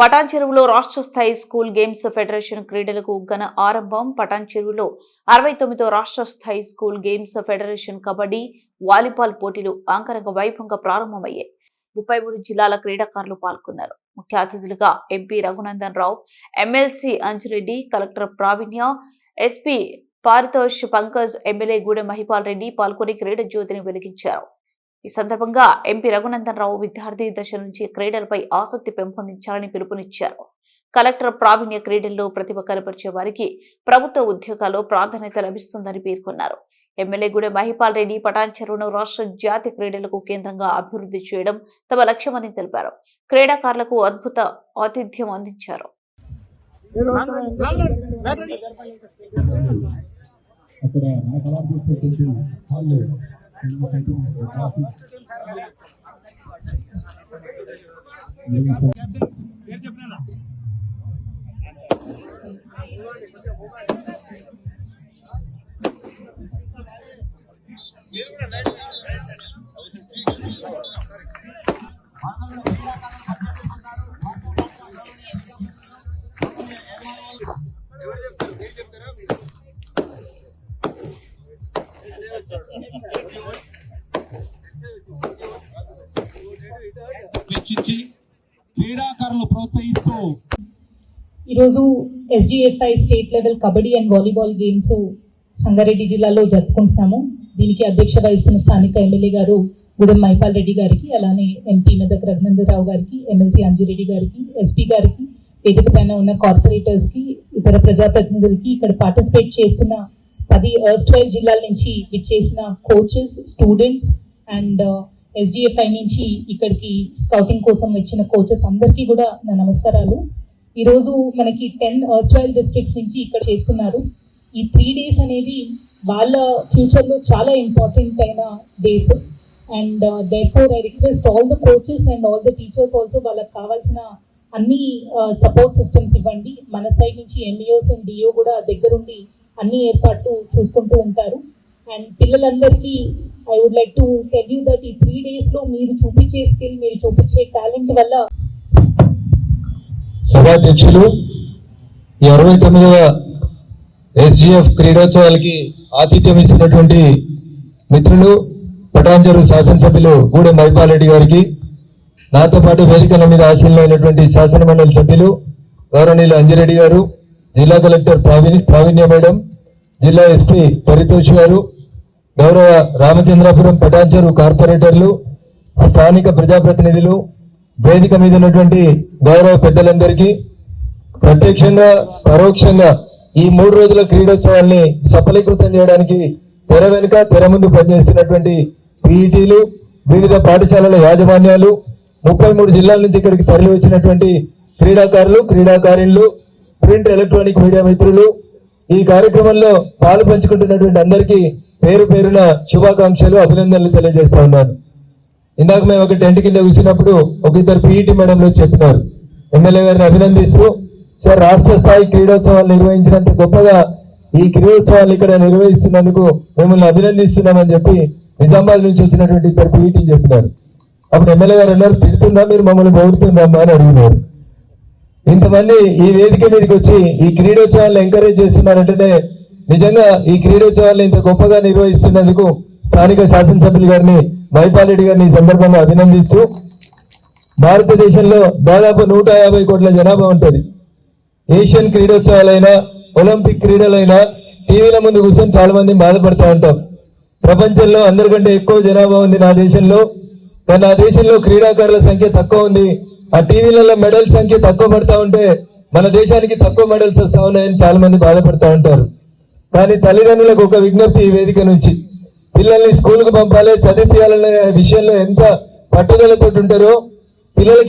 పటాన్ చెరువులో రాష్ట్ర స్థాయి స్కూల్ గేమ్స్ ఫెడరేషన్ క్రీడలకు ఘన ఆరంభం. పటాన్ చెరువులో అరవై తొమ్మిదో రాష్ట్ర స్థాయి school games federation kabaddi volleyball పోటీలు ఆంకరంగ వైభవంగా ప్రారంభమయ్యాయి. ముప్పై మూడు జిల్లాల క్రీడాకారులు పాల్గొన్నారు. ముఖ్య అతిథులుగా MP Raghunandan Rao MLC Anjureddy collector Pravinya SP Paritosh Pankaj MLA Gudem Mahipal Reddy పాల్గొని క్రీడ జ్యోతిని వెలిగించారు. ఈ సందర్భంగా ఎంపీ రఘునందన్ రావు విద్యార్థి దశ నుంచి క్రీడలపై ఆసక్తి పెంపొందించాలని పిలుపునిచ్చారు. కలెక్టర్ ప్రావీణ్య క్రీడల్లో ప్రతిభ కనపరిచే వారికి ప్రభుత్వ ఉద్యోగాల్లో ప్రాధాన్యత లభిస్తుందని పేర్కొన్నారు. ఎమ్మెల్యే గూడెం మహిపాల్ రెడ్డి పటాన్ చెరువును రాష్ట్ర జాతీయ క్రీడలకు కేంద్రంగా అభివృద్ధి చేయడం తమ లక్ష్యమని తెలిపారు. క్రీడాకారులకు అద్భుత ఆతిథ్యం అందించారు. అక్కడ మన కళా చూసేటువంటి హాల్లో వెచ్చించి క్రీడాకారులు ప్రోత్సహిస్తూ ఈరోజు SDFI state level kabaddi and volleyball games Sangareddy జిల్లాలో జరుపుకుంటున్నాము. దీనికి అధ్యక్ష వహిస్తున్న స్థానిక ఎమ్మెల్యే గారు గూడెం మైపాల్ రెడ్డి గారికి అలానే ఎంపీ మెదక్ రఘునందరావు గారికి ఎమ్మెల్సీ అంజిరెడ్డి గారికి ఎస్పీ గారికి వేదిక పైన ఉన్న కార్పొరేటర్స్కి ఇతర ప్రజాప్రతినిధులకి ఇక్కడ పార్టిసిపేట్ చేస్తున్న పది ఎర్స్ట్వైల్ జిల్లాల నుంచి విచ్చేసిన కోచెస్ స్టూడెంట్స్ అండ్ ఎస్డిఎఫ్ఐ నుంచి ఇక్కడికి స్కౌటింగ్ కోసం వచ్చిన కోచెస్ అందరికీ కూడా నా నమస్కారాలు. ఈ రోజు మనకి టెన్ ఆస్ట్రైల్ డిస్ట్రిక్ట్స్ నుంచి ఇక్కడ చేస్తున్నారు. ఈ త్రీ డేస్ అనేది వాళ్ళ ఫ్యూచర్లో చాలా ఇంపార్టెంట్ అయిన days and therefore I request all the coaches and all the teachers also వాళ్ళకి కావాల్సిన అన్ని uh, సపోర్ట్ సిస్టమ్స్ ఇవ్వండి. మన సైడ్ నుంచి ఎంఈఓస్ అండ్ డిఓ కూడా దగ్గరుండి అన్ని ఏర్పాట్లు చూసుకుంటూ ఉంటారు. అండ్ పిల్లలందరికీ I would like to tell you that ఈ త్రీ డేస్లో మీరు చూపించే స్కిల్ మీరు చూపించే టాలెంట్ వల్ల సభాధ్యక్షులు ఈ అరవై తొమ్మిదవ ఎస్జిఎఫ్ క్రీడోత్సవాలకి ఆతిథ్యం ఇస్తున్నటువంటి మిత్రులు పటాంజరు శాసనసభ్యులు గూడెం మైపాలెడ్డి గారికి నాతో పాటు వేదికల మీద ఆశీనులైనటువంటి శాసన శాసనమండలి సభ్యులు గౌరవనీయులు అంజిరెడ్డి గారు జిల్లా కలెక్టర్ ప్రావీణ్య మేడం జిల్లా ఎస్పీ పరితోష్ గారు గౌరవ రామచంద్రాపురం పటాంచరు కార్పొరేటర్లు స్థానిక ప్రజాప్రతినిధులు వేదిక మీద ఉన్నటువంటి గౌరవ పెద్దలందరికీ ప్రత్యక్షంగా పరోక్షంగా ఈ మూడు రోజుల క్రీడోత్సవాల్ని సఫలీకృతం చేయడానికి తెర వెనుక తెర ముందు పనిచేస్తున్నటువంటి పీఈటీలు వివిధ పాఠశాలల యాజమాన్యాలు ముప్పై మూడు జిల్లాల నుంచి ఇక్కడికి తరలి వచ్చినటువంటి క్రీడాకారులు క్రీడాకారిణులు ప్రింట్ ఎలక్ట్రానిక్ మీడియా మిత్రులు ఈ కార్యక్రమంలో పాలు పంచుకుంటున్నటువంటి అందరికీ పేరు పేరున శుభాకాంక్షలు అభినందనలు తెలియజేస్తా ఉన్నాను. ఇందాక మేము ఒక టెంట్ కింద కూర్చున్నప్పుడు ఒక ఇద్దరు పీఈటీ మేడంలు చెప్పినారు. ఎమ్మెల్యే గారిని అభినందిస్తూ సార్ రాష్ట్ర స్థాయి క్రీడోత్సవాలు నిర్వహించినంత గొప్పగా ఈ క్రీడోత్సవాలు ఇక్కడ నిర్వహిస్తున్నందుకు మిమ్మల్ని అభినందిస్తున్నామని చెప్పి నిజామాబాద్ నుంచి వచ్చినటువంటి ఇద్దరు పీఈటీ చెప్పినారు. అప్పుడు ఎమ్మెల్యే గారు అన్నారు తిడుతుందా మీరు మమ్మల్ని పొగుడుతుందమ్మా అని అడిగినారు. ఇంతమంది ఈ వేదిక మీదకి వచ్చి ఈ క్రీడోత్సవాలను ఎంకరేజ్ చేస్తున్నారంటేనే నిజంగా ఈ క్రీడోత్సవాలను ఇంత గొప్పగా నిర్వహిస్తున్నందుకు స్థానిక శాసనసభ్యులు గారిని వైపాలరెడ్డి గారిని ఈ సందర్భంగా అభినందిస్తూ భారతదేశంలో దాదాపు నూట యాభై కోట్ల జనాభా ఉంటుంది. ఏషియన్ క్రీడోత్సవాలైనా ఒలింపిక్ క్రీడలైనా టీవీల ముందు కూర్చొని చాలా మంది బాధపడుతూ ఉంటాం. ప్రపంచంలో అందరికంటే ఎక్కువ జనాభా ఉంది నా దేశంలో. కానీ నా దేశంలో క్రీడాకారుల సంఖ్య తక్కువ ఉంది. ఆ టీవీలలో మెడల్ సంఖ్య తక్కువ పడతా ఉంటే మన దేశానికి తక్కువ మెడల్స్ వస్తా ఉన్నాయని చాలా మంది బాధపడతా ఉంటారు. కానీ తల్లిదండ్రులకు ఒక విజ్ఞప్తి ఈ వేదిక నుంచి. పిల్లల్ని స్కూల్కు పంపాలి చదివించాలనే విషయంలో ఎంత పట్టుదలతో ఉంటారో పిల్లలకి